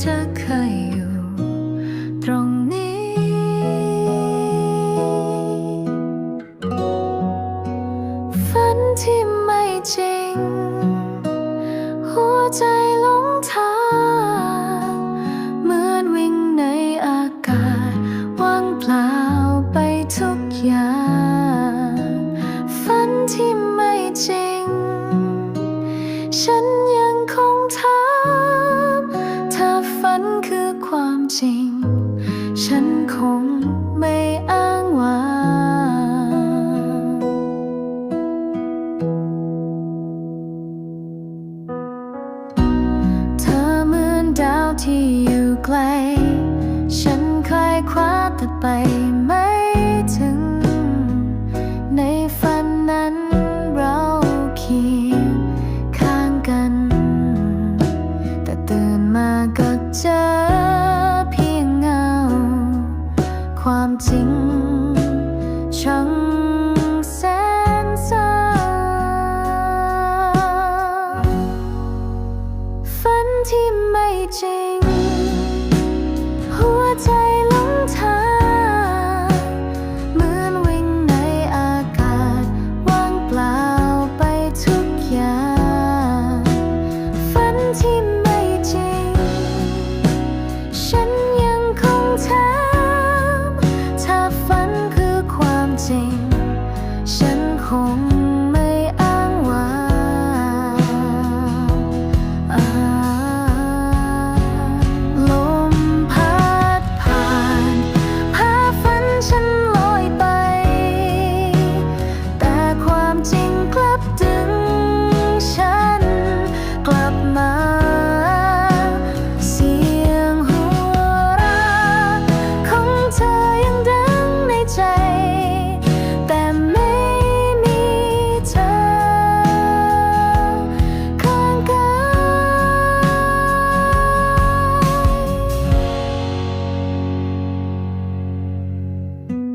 เธอเคยอยู่ตรงนี้ ฝันที่ไม่จริง หัวใจหลงทางเหมือนวิ่งในอากาศว่างเปล่าไปทุกอย่าง ฝันที่ไม่จริง ฉัน จริง ฉันคงไม่อ้างว้างเธอเหมือนดาวที่อยู่ไกล ฉันคอยคว้าแต่ไป ฝันที่ไม่จริง